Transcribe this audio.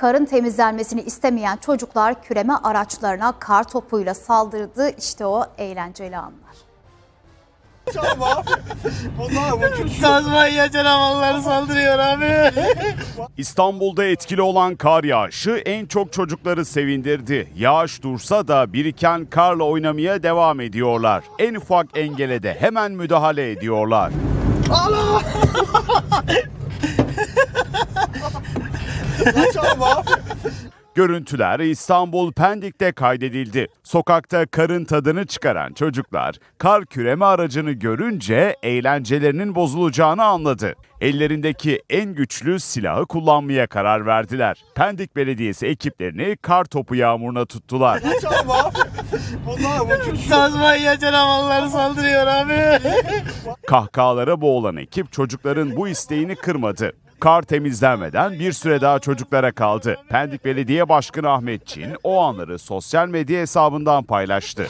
karın temizlenmesini istemeyen çocuklar küreme araçlarına kar topuyla saldırdı. İşte o eğlenceli anlar. Tazmanya canavarları saldırıyor abi. İstanbul'da etkili olan kar yağışı en çok çocukları sevindirdi. Yağış dursa da biriken karla oynamaya devam ediyorlar. En ufak engele de hemen müdahale ediyorlar. Çalma. Görüntüler İstanbul Pendik'te kaydedildi. Sokakta karın tadını çıkaran çocuklar kar küreme aracını görünce eğlencelerinin bozulacağını anladı. Ellerindeki en güçlü silahı kullanmaya karar verdiler. Pendik Belediyesi ekiplerini kar topu yağmuruna tuttular. Tazmanya canavarları saldırıyor abi. Kahkahalara boğulan ekip çocukların bu isteğini kırmadı. Kar temizlenmeden bir süre daha çocuklara kaldı. Pendik Belediye Başkanı Ahmet Çin o anları sosyal medya hesabından paylaştı.